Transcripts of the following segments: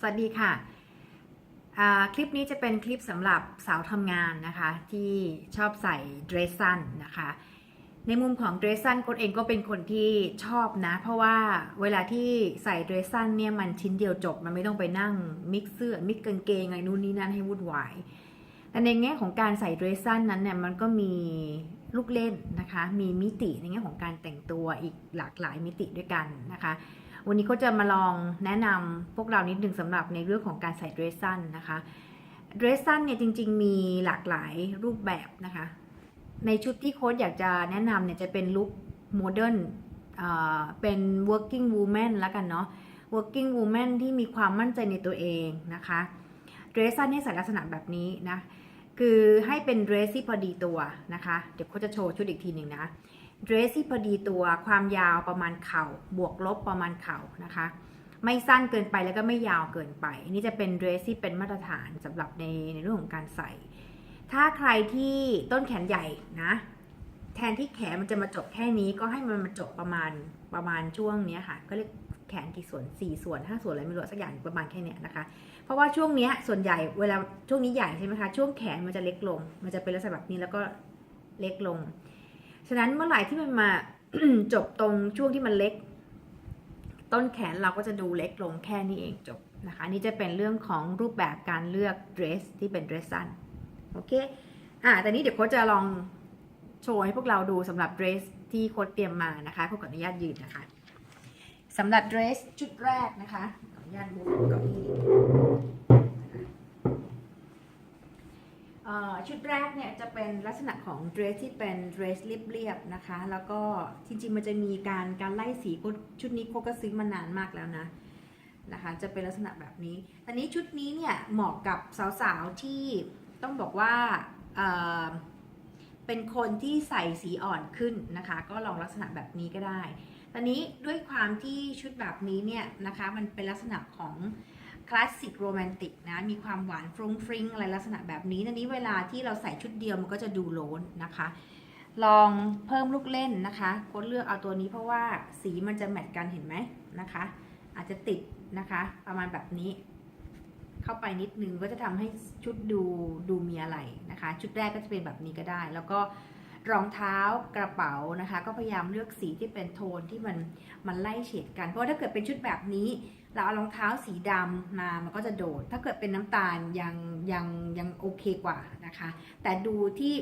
สวัสดีค่ะ คลิปนี้จะเป็นคลิปสำหรับสาวทำงานนะคะ ที่ชอบใส่เดรสสั้นนะคะ ในมุมของเดรสสั้นคนเองก็เป็นคนที่ชอบนะ เพราะว่าเวลาที่ใส่เดรสสั้นเนี่ยมันชิ้นเดียวจบ มันไม่ต้องไปนั่งมิกซ์เสื้อมิกซ์กางเกงอะไรนู่นนี่นั่นให้วุ่นวายแต่ในแง่ของการใส่เดรสสั้นนั้นเนี่ยมันก็มีลูกเล่นนะคะ มีมิติในแง่ของการแต่งตัวอีกหลากหลายมิติด้วยกันนะคะ วันนี้เขาจะมาลองแนะนำพวกเรานิดหนึ่งสำหรับในเรื่องของการใส่เดรสสั้นนะคะเดรสสั้นเนี่ยจริง ๆ มีหลากหลายรูปแบบนะคะ ในชุดที่โค้ดอยากจะแนะนำเนี่ยจะเป็นลุคโมเดิร์นเป็น working woman แล้วกันเนาะ working woman ที่มีความมั่นใจในตัวเองนะคะเดรสสั้นให้ใส่ลักษณะแบบนี้นะ คือให้เป็นเดรสที่พอดีตัวนะคะ เดี๋ยวโค้ดจะโชว์ชุดอีกทีหนึ่งนะ เดรสที่พอดีตัวความยาวประมาณเข่า บวกลบประมาณเข่านะคะ ไม่สั้นเกินไปแล้วก็ไม่ยาวเกินไปนนี้จะเป็นเดรสที่เป็นมาตรฐานสำหรับในในเรื่องของการใส่ ถ้าใครที่ต้นแขนใหญ่นะ แทนที่แขนมันจะมาจบแค่นี้ก็ให้มันมาจบประมาณประมาณช่วงนี้ค่ะ ก็เรียกแขนกี่ส่วน 4 ส่วน 5 ส่วนอะไรไม่รู้สักอย่างประมาณแค่เนี้ยนะคะ เพราะว่าช่วงเนี้ยส่วนใหญ่เวลาช่วงนี้ใหญ่ใช่ไหมคะ ช่วงแขนมันจะเล็กลง มันจะเป็นลักษณะแบบนี้แล้วก็เล็กลง ฉะนั้นเมื่อไหร่ที่มันมาจบตรงช่วงที่มันเล็ก ต้นแขนเราก็จะดูเล็กลงแค่นี้เองจบนะคะนี่จะเป็นเรื่องของรูปแบบการเลือกเดรสที่เป็นเดรสสั้นโอเคอ่าแต่นี้เดี๋ยวโค้ชจะลองโชว์ให้พวกเราดูสำหรับเดรสที่โค้ชเตรียมมานะคะขออนุญาตยืนนะคะสำหรับเดรสชุดแรกนะคะขออนุญาตดูเก้าอี้ ชุดแรกเนี่ยจะเป็นลักษณะของเดรสที่เป็นเดรสเรียบๆนะคะ แล้วก็จริงๆมันจะมีการการไล่สีชุดนี้โคก็ซื้อมานานมากแล้วนะนะคะจะเป็นลักษณะแบบนี้ตอนนี้ชุดนี้เนี่ยเหมาะกับสาวๆที่ต้องบอกว่าเเป็นคนที่ใส่สีอ่อนขึ้นนะคะ ก็ลองลักษณะแบบนี้ก็ได้ตอนนี้ด้วยความที่ชุดแบบนี้เนี่ยนะคะมันเป็นลักษณะของ คลาสสิกโรแมนติกนะมีความหวานฟรุ้งฟริ้งอะไรลักษณะแบบนี้ตอนนี้เวลาที่เราใส่ชุดเดียวมันก็จะดูโล้นนะคะ ลองเพิ่มลูกเล่นนะคะโค้ดเลือกเอาตัวนี้เพราะว่าสีมันจะแมทกันเห็นไหมนะคะ อาจจะติดนะคะประมาณแบบนี้ เข้าไปนิดนึงก็จะทำให้ชุดดูดูมีอะไรนะคะ ชุดแรกก็จะเป็นแบบนี้ก็ได้ แล้วก็รองเท้ากระเป๋านะคะ ก็พยายามเลือกสีที่เป็นโทนที่มันมันไล่เฉดกันเพราะถ้าเกิดเป็นชุดแบบนี้ เราเอารองเท้าสีดำมามันก็จะโดด ถ้าเกิดเป็นน้ำตาลยังยังยังโอเคกว่านะคะ แต่ดูที่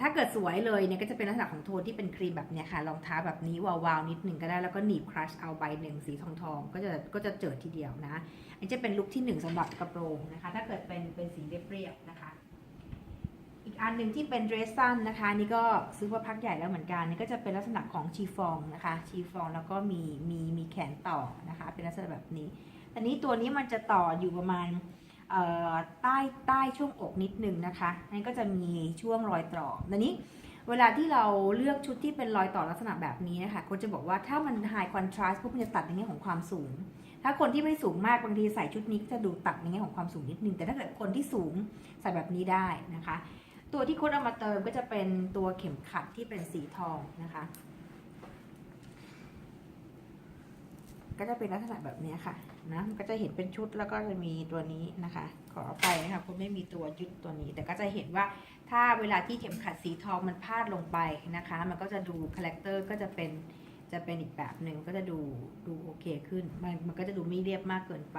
ถ้าเกิดสวยเลยเนี่ยก็จะเป็นลักษณะของโทนที่เป็นครีมแบบเนี้ยค่ะรองเท้าแบบนี้วาวๆนิดหนึ่งก็ได้แล้วก็หนีบครัชเอาใบหนึ่งสีทองทองก็จะก็จะเจิดทีเดียวนะอันนี้จะเป็นลุคที่หนึ่งสำหรับกระโปรงนะคะ ถ้าเกิดเป็นเป็นสีเรียบๆนะคะ อีกอันหนึ่งที่เป็นเดรสสั้นนะคะนี่ก็ซื้อมาพักใหญ่แล้วเหมือนกันนี่ก็จะเป็นลักษณะของชีฟองนะคะชีฟองแล้วก็มีมีมีแขนต่อนะคะ เป็นลักษณะแบบนี้แต่นี้ตัวนี้มันจะต่ออยู่ประมาณใต้ใต้ช่วงอกนิดนึงนะคะนั่นก็จะมีช่วงรอยต่อแต่นี้เวลาที่เราเลือกชุดที่เป็นรอยต่อลักษณะแบบนี้นะคะคนจะบอกว่าถ้ามัน high contrast พวกมันจะตัดในแง่ของความสูง ถ้าคนที่ไม่สูงมากบางทีใส่ชุดนี้ก็จะดูตัดในแง่ของความสูงนิดนึง แต่ถ้าเกิดคนที่สูงใส่แบบนี้ได้นะคะ ตัวที่โค้ดเอามาเติมก็จะเป็นตัวเข็มขัดที่เป็นสีทองนะคะ ก็จะเป็นลักษณะแบบนี้ค่ะนะก็จะเห็นเป็นชุดแล้วก็จะมีตัวนี้นะคะ ขออภัยนะคะคุณไม่มีตัวยึดตัวนี้ แต่ก็จะเห็นว่าถ้าเวลาที่เข็มขัดสีทองมันพาดลงไปนะคะ มันก็จะดูคาแรคเตอร์ก็จะเป็นจะเป็นอีกแบบหนึ่งก็จะดูดูโอเคขึ้นมันมันก็จะดูไม่เรียบมากเกินไป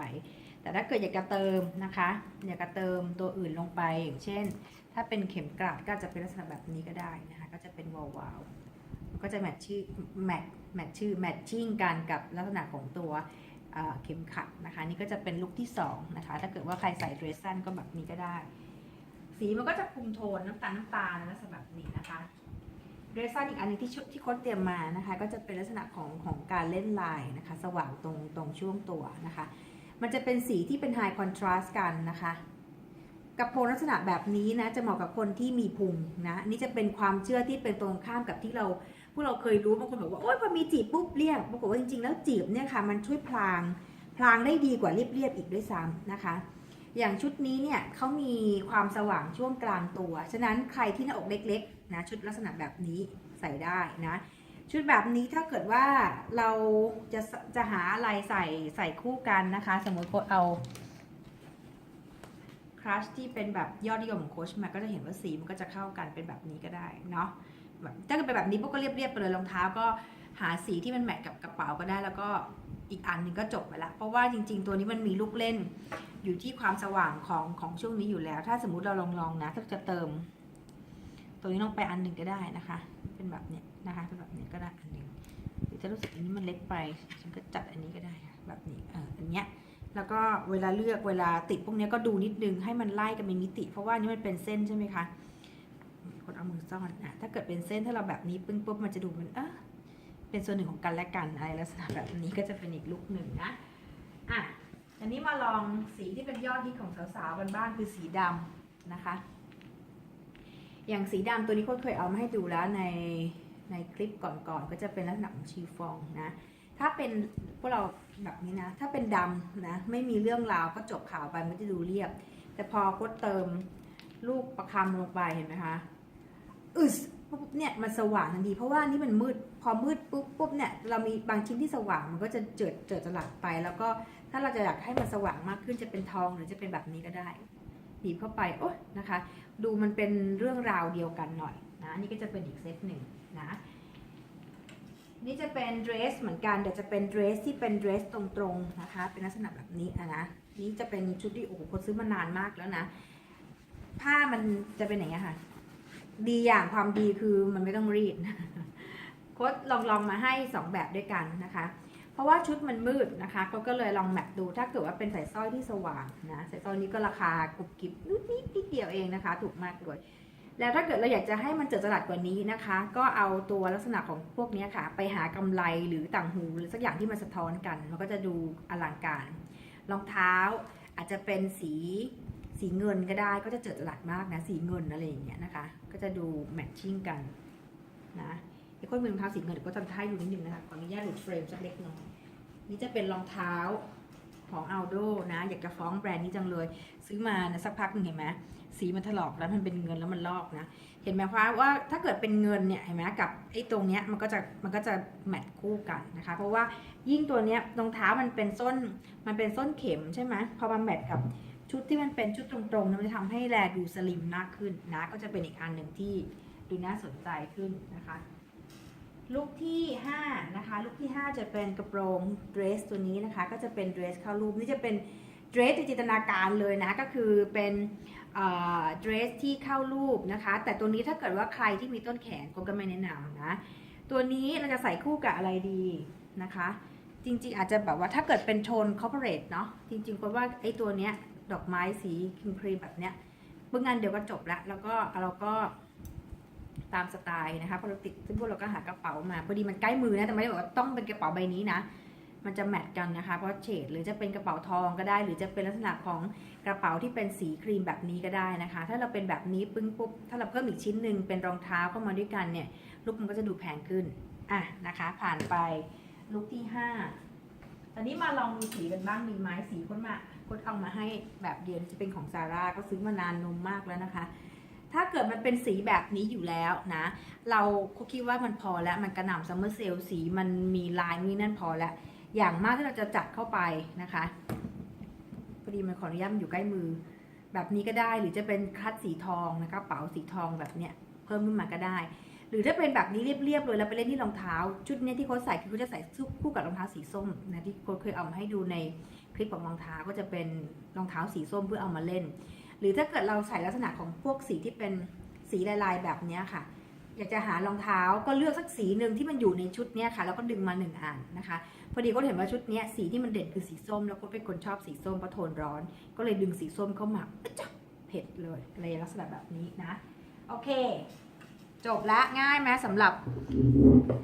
แต่ถ้าเกิดอยากจะเติมนะคะ อยากจะเติมตัวอื่นลงไปอย่างเช่น ถ้าเป็นเข็มกลัดก็จะเป็นลักษณะแบบนี้ก็ได้นะคะ ก็จะเป็นวาวๆก็จะแมทชื่อแมทแมทชื่อแมทชิ่งกันกับลักษณะของตัวเข็มขัดนะคะ นี่ก็จะเป็นลุคที่2นะคะ ถ้าเกิดว่าใครใส่เดรสสั้นก็แบบนี้ก็ได้ สีมันก็จะคุมโทนน้ำตาลน้ำตาลลักษณะแบบนี้นะคะเดรสสั้นอีกอันหนึงที่ชุดที่โค้ดเตรียมมานะคะ ก็จะเป็นลักษณะของของการเล่นลายนะคะ สว่างตรงตรงช่วงตัวนะคะ มันจะเป็นสีที่เป็นไฮคอนทราสต์กันนะคะกระโปรงลักษณะแบบนี้นะจะเหมาะกับคนที่มีพุงนะนนี่จะเป็นความเชื่อที่เป็นตรงข้ามกับที่เราพวกเราเคยรู้บางคนบอกว่าโอ๊ยพอมีจีบปุ๊บเรียบปรากฏว่าจริงๆแล้วจีบเนี่ยค่ะมันช่วยพลางพลางได้ดีกว่าเรียบๆอีกด้วยซ้ำนะคะ อย่างชุดนี้เนี่ยเขามีความสว่างช่วงกลางตัว ฉะนั้นใครที่หน้าอกเล็กๆนะชุดลักษณะแบบนี้ใส่ได้นะ ชุดแบบนี้ถ้าเกิดว่าเราจะจะหาอะไรใส่ใส่คู่กันนะคะ สมมติโคเอาครัชที่เป็นแบบยอดนิยมของโคชมาก็จะเห็นว่าสีมันก็จะเข้ากันเป็นแบบนี้ก็ได้เนาะแบบถ้าเกิดเป็นแบบนี้พวกก็เรียบๆไปเลยรองเท้าก็หาสีที่มันแมทกับกระเป๋าก็ได้แล้วก็อีกอันหนึงก็จบไปละ เพราะว่าจริง ๆ ตัวนี้มันมีลูกเล่นอยู่ที่ความสว่างของของช่วงนี้อยู่แล้ว ถ้าสมมติเราลองลองๆนะถ้าจะเติม ตัวนี้ลงไปอันหนึ่งก็ได้นะคะ เป็นแบบเนี้ยนะคะเป็นแบบนี้ก็ได้อันหนึ่งหรือถ้ารู้สึกอันนี้มันเล็กไปฉันก็จัดอันนี้ก็ได้ค่ะแบบนี้เอออันเนี้ยแล้วก็เวลาเลือกเวลาติดพวกนี้ก็ดูนิดนึงให้มันไล่กันเป็นมิติ เพราะว่านี้มันเป็นเส้นใช่ไหมคะคนเอามือซ่อนอะถ้าเกิดเป็นเส้นถ้าเราแบบนี้ปึ้งปุ๊บมันจะดูเหมันเออเป็นส่วนหนึ่งของกันและกันอะไรลักษณะแบบนี้ก็จะเป็นอีกลุกหนึ่งนะอะอันนี้มาลองสีที่เป็นยอดฮิตของสาวๆกันบ้างคือสีดำนะคะ อย่างสีดำตัวนี้ก็เคยเอามาให้ดูแล้วในในคลิปก่อนๆก็จะเป็นลักษณะของชีฟองนะ ถ้าเป็นพวกเราแบบนี้นะ ถ้าเป็นดำนะไม่มีเรื่องราวก็จบข่าวไปมันจะดูเรียบ แต่พอก็เติมลูกประคำลงไปเห็นไหมคะอึสปุ๊บเนี่ยมันสว่างทันทีเพราะว่านี่มันมืดพอมืดปุ๊บปุ๊บเนี่ยเรามีบางชิ้นที่สว่างมันก็จะเจิดเจิดจลัดไป แล้วก็ถ้าเราจะอยากให้มันสว่างมากขึ้นจะเป็นทองหรือจะเป็นแบบนี้ก็ได้ บีบเข้าไปโอ๊ยนะคะ ดูมันเป็นเรื่องราวเดียวกันหน่อยนะนี่ก็จะเป็นอีกเซตหนึ่งนะนี่จะเป็นเดรสเหมือนกันแต่จะเป็นเดรสที่เป็นเดรสตรงๆนะคะ เป็นลักษณะแบบนี้อะนะนี่จะเป็นชุดที่โอ้โหคนซื้อมานานมากแล้วนะ ผ้ามันจะเป็นอย่างเงี้ยค่ะ ดีอย่างความดีคือมันไม่ต้องรีดโค้ดลองลองมาให้สองแบบด้วยกันนะคะ เพราะว่าชุดมันมืดนะคะก็ก็เลยลองแมทดูถ้าเกิดว่าเป็นสายสร้อยที่สว่างนะสายสร้อยนี้ก็ราคากรุบกริบนิดนิดนิดเดียวเองนะคะ ถูกมากเลยแล้วถ้าเกิดเราอยากจะให้มันเจิดจรัสกว่านี้นะคะ ก็เอาตัวลักษณะของพวกนี้ค่ะ ไปหากำไรหรือต่างหูหรือสักอย่างที่มันสะท้อนกันมันก็จะดูอลังการรองเท้าอาจจะเป็นสีสีเงินก็ได้ก็จะเจิดจรัสมากนะสีเงินอะไรอย่างเงี้ยนะคะ ก็จะดูแมทชิ่งกันนะ ไอ้คนมือรองเท้าสีเงินเดี๋ยวก็จะให้ดูนิดนึงนะคะขออนุญาตหลุดเฟรมสักเล็กน้อยนี่จะเป็นรองเท้าของ Aldo นะ อยากจะฟ้องแบรนด์นี้จังเลย ซื้อมานะสักพักนึงเห็นไหมสีมันถลอกแล้วมันเป็นเงินแล้วมันลอกนะ เห็นไหมคะว่าถ้าเกิดเป็นเงินเนี่ยเห็นไหมกับไอ้ตรงเนี้ยมันก็จะมันก็จะแมทคู่กันนะคะ เพราะว่ายิ่งตัวเนี้ยรองเท้ามันเป็นส้นมันเป็นส้นเข็มใช่ไหมพอมาแมทกับชุดที่มันเป็นชุดตรงๆมันจะทำให้แลดูสลิมมากขึ้นนะ ก็จะเป็นอีกอันหนึ่งที่ดูน่าสนใจขึ้นนะคะ ลุคที่5นะคะลุคที่ 5 จะเป็นกระโปรงเดรสตัวนี้นะคะก็จะเป็นเดรสเข้ารูปนี่จะเป็นเดรสในจินตนาการเลยนะก็คือเป็นเดรสที่เข้ารูปนะคะ แต่ตัวนี้ถ้าเกิดว่าใครที่มีต้นแขนก็ก็ไม่แนะนำนะตัวนี้เราจะใส่คู่กับอะไรดีนะคะ จริงๆอาจจะแบบว่าถ้าเกิดเป็นโทนคอร์เปอเรทเนาะจริงๆเพราะว่าไอ้ตัวเนี้ยดอกไม้สีครีมครีมแบบเนี้ยเมื่องานเดี๋ยวก็จบละแล้วก็เราก็ ตามสไตล์นะคะพอเราติดซึ่งพวกเราก็หากระเป๋ามาพอดีมันใกล้มือนะแต่ไม่ได้บอกว่าต้องเป็นกระเป๋าใบนี้นะ มันจะแมทกันนะคะเพราะเฉดหรือจะเป็นกระเป๋าทองก็ได้ หรือจะเป็นลักษณะของกระเป๋าที่เป็นสีครีมแบบนี้ก็ได้นะคะ ถ้าเราเป็นแบบนี้ปึ้งปุ๊บถ้าเราเพิ่มอีกชิ้นหนึ่งเป็นรองเท้าเข้ามาด้วยกันเนี่ยลุคมันก็จะดูแพงขึ้นอะนะคะ ผ่านไปลุคที่ห้าตอนนี้มาลองดูสีกันบ้างดีไหมสีคนมาคนเอามาให้แบบเดียวจะเป็นของซาร่าก็ซื้อมานานนมมากแล้วนะคะ ถ้าเกิดมันเป็นสีแบบนี้อยู่แล้วนะ เราก็คิดว่ามันพอแล้วมันกระหน่ำซัมเมอร์เซลสีมันมีลายมีนั่นพอแล้ว อย่างมากที่เราจะจัดเข้าไปนะคะพอดีมันขออนุญาตอยู่ใกล้มือ แบบนี้ก็ได้หรือจะเป็นคัดสีทองนะคะกระเป๋าสีทองแบบเนี้ยเพิ่มขึ้นมาก็ได้ หรือถ้าเป็นแบบนี้เรียบๆเลยแล้วไปเล่นที่รองเท้า ชุดนี้ที่เขาใส่คือเขาจะใส่คู่กับรองเท้าสีส้มนะที่โค้ชเคยเอามาให้ดูในคลิปของรองเท้าก็จะเป็นรองเท้าสีส้มเพื่อเอามาเล่น หรือถ้าเกิดเราใส่ลักษณะของพวกสีที่เป็นสีลายๆแบบนี้ค่ะ อยากจะหารองเท้าก็เลือกสักสีหนึ่งที่มันอยู่ในชุดนี้ค่ะ แล้วก็ดึงมาหนึ่งอันนะคะ พอดีก็เห็นว่าชุดนี้สีที่มันเด่นคือสีส้ม แล้วก็เป็นคนชอบสีส้มเพราะโทนร้อน ก็เลยดึงสีส้มเข้ามาอ๊ะจ๊ะเผ็ดเลยอะไรลักษณะแบบนี้นะโอเค จบละง่ายไหมสำหรับ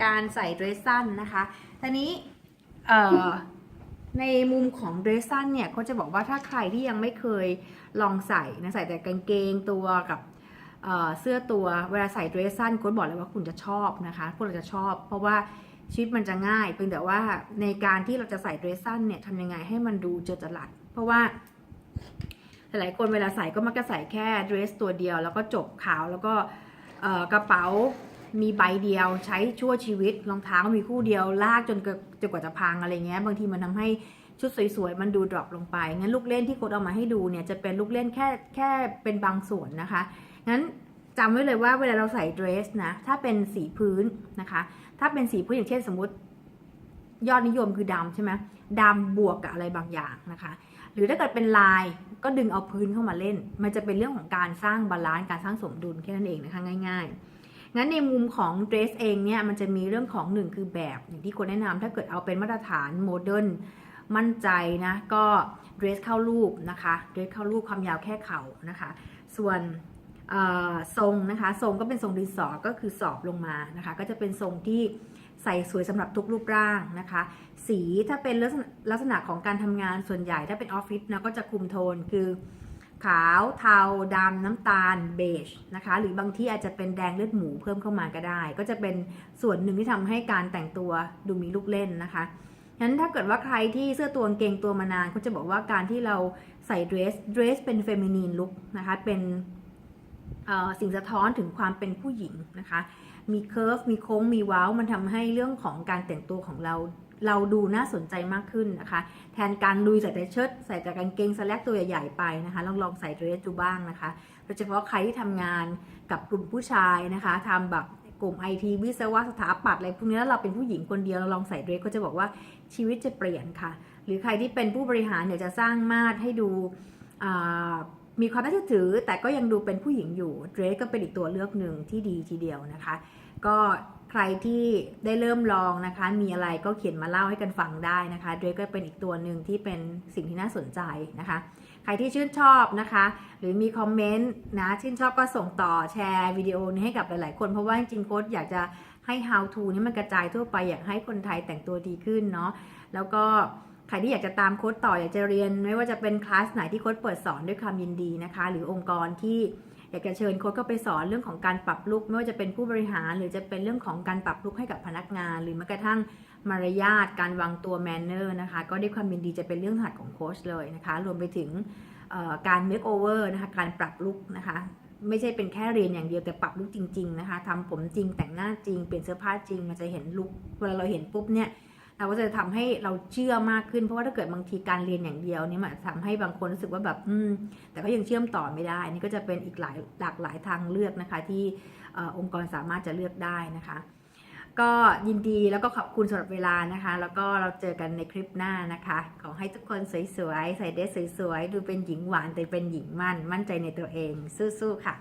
การใส่เดรสสั้นนะคะทีนี้เอ่อ ในมุมของเดรสสั้นเนี่ยเขาจะบอกว่าถ้าใครที่ยังไม่เคยลองใส่นะใส่แต่กางเกงตัวกับเเสื้อตัวเวลาใส่เดรสสั้นโค้ชบอกเลยว่าคุณจะชอบนะคะคุณจะชอบ เพราะว่าชีวิตมันจะง่ายเพียงแต่ว่าในการที่เราจะใส่เดรสสั้นเนี่ยทำยังไงให้มันดูเจอจรัสเพราะว่าหลายคนเวลาใส่ก็มักจะใส่แค่เดรสตัวเดียว แล้วก็จบขาวแล้วก็กระเป๋า มีใบเดียวใช้ชั่วชีวิตรองเท้ามีคู่เดียว ลากจนเกิดจนกว่าจะพังอะไรเงี้ยบางทีมันทำให้ชุดสวยๆ มันดูดรอปลงไป งั้นลูกเล่นที่โค้ดเอามาให้ดูเนี่ยจะเป็นลูกเล่นแค่แค่เป็นบางส่วนนะคะ งั้นจำไว้เลยว่าเวลาเราใส่เดรสนะ ถ้าเป็นสีพื้นนะคะ ถ้าเป็นสีพื้นอย่างเช่นสมมติ ยอดนิยมคือดำใช่ไหมดำบวกกับอะไรบางอย่างนะคะ หรือถ้าเกิดเป็นลายก็ดึงเอาพื้นเข้ามาเล่น มันจะเป็นเรื่องของการสร้างบาลานซ์การสร้างสมดุลแค่นั้นเองนะคะง่าย ๆ งั้นในมุมของเดรสเองเนี่ยมันจะมีเรื่องของหนึ่งคือแบบอย่างที่คนแนะนำถ้าเกิดเอาเป็นมาตรฐานโมเดิร์นมั่นใจนะก็เดรสเข้ารูปนะคะเดรสเข้ารูปความยาวแค่เข่านะคะ ส่วนเออทรงนะคะทรงก็เป็นทรงดินสอก็คือสอบลงมานะคะ ก็จะเป็นทรงที่ใส่สวยสำหรับทุกรูปร่างนะคะ สีถ้าเป็นลักษณะลักษณะของการทำงานส่วนใหญ่ถ้าเป็นออฟฟิศนะก็จะคุมโทนคือ ขาวเทาดำน้ำตาลเบจนะคะ หรือบางที่อาจจะเป็นแดงเลือดหมูเพิ่มเข้ามาก็ได้ ก็จะเป็นส่วนหนึ่งที่ทำให้การแต่งตัวดูมีลูกเล่นนะคะงั้นถ้าเกิดว่าใครที่เสื้อตัวเกงตัวมานานเขาจะบอกว่าการที่เราใส่เดรสเดรสเป็นเฟมินีนลุคนะคะเป็นสิ่งสะท้อนถึงความเป็นผู้หญิงนะคะ มีเคิร์ฟมีโค้งมีว้ามันทำให้เรื่องของการแต่งตัวของเรา เราดูน่าสนใจมากขึ้นนะคะ แทนการลุยใส่แต่เชิ้ตใส่แต่กางเกงสแลกตัวใหญ่ๆไปนะคะลองลองใส่เดรสดูบ้างนะคะโดยเฉพาะใครที่ทำงานกับกลุ่มผู้ชายนะคะทำแบบกลุ่มไอทีวิศวะสถาปัตย์อะไรพวกนี้แล้วเราเป็นผู้หญิงคนเดียวเราลองใส่เดรสก็จะบอกว่าชีวิตจะเปลี่ยนค่ะ หรือใครที่เป็นผู้บริหารอยากจะสร้างมาตรให้ดูมีความน่าเชื่อถือ แต่ก็ยังดูเป็นผู้หญิงอยู่เดรสก็เป็นอีกตัวเลือกหนึ่งที่ดีทีเดียวนะคะ ก็ ใครที่ได้เริ่มลองนะคะ มีอะไรก็เขียนมาเล่าให้กันฟังได้นะคะเดรก็เป็นอีกตัวหนึ่งที่เป็นสิ่งที่น่าสนใจนะคะ ใครที่ชื่นชอบนะคะ หรือมีคอมเมนต์นะชื่นชอบก็ส่งต่อแชร์วิดีโอนี้ให้กับหลายๆ คน เพราะว่าจริงๆโค้ดอยากจะให้ how to นี้มันกระจายทั่วไปอยากให้คนไทยแต่งตัวดีขึ้นเนาะแล้วก็ ใครที่อยากจะตามโค้ดต่ออยากจะเรียน ไม่ว่าจะเป็นคลาสไหนที่โค้ดเปิดสอนด้วยความยินดีนะคะ หรือองค์กรที่อยากจะเชิญโค้ชก็ไปสอนเรื่องของการปรับลุกไม่ว่าจะเป็นผู้บริหาร หรือจะเป็นเรื่องของการปรับลุกให้กับพนักงาน หรือแม้กระทั่งมารยาทการวางตัวแมนเนอร์นะคะ ก็ด้วยความยินดีจะเป็นเรื่องถนัดของโค้ชเลยนะคะ รวมไปถึงการเมคโอเวอร์นะคะการปรับลุกนะคะไม่ใช่เป็นแค่เรียนอย่างเดียวแต่ปรับลุกจริง ๆ นะคะทำผมจริงแต่งหน้าจริงเปลี่ยนเสื้อผ้าจริง มันจะเห็นลุกเวลาเราเห็นปุ๊บเนี่ย เราก็จะทำให้เราเชื่อมากขึ้น เพราะว่าถ้าเกิดบางทีการเรียนอย่างเดียวเนี่ยมันอาจจะทำให้บางคนรู้สึกว่าแบบอืมแต่ก็ยังเชื่อมต่อไม่ได้นี่ก็จะเป็นอีกหลายหลากหลายทางเลือกนะคะ ที่ออองค์กรสามารถจะเลือกได้นะคะ ก็ยินดีแล้วก็ขอบคุณสำหรับเวลานะคะ แล้วก็เราเจอกันในคลิปหน้านะคะ ขอให้ทุกคนสวยๆใส่เดรสสวยๆดูเป็นหญิงหวานแต่เป็นหญิงมั่นมั่นใจในตัวเองสู้ๆค่ะ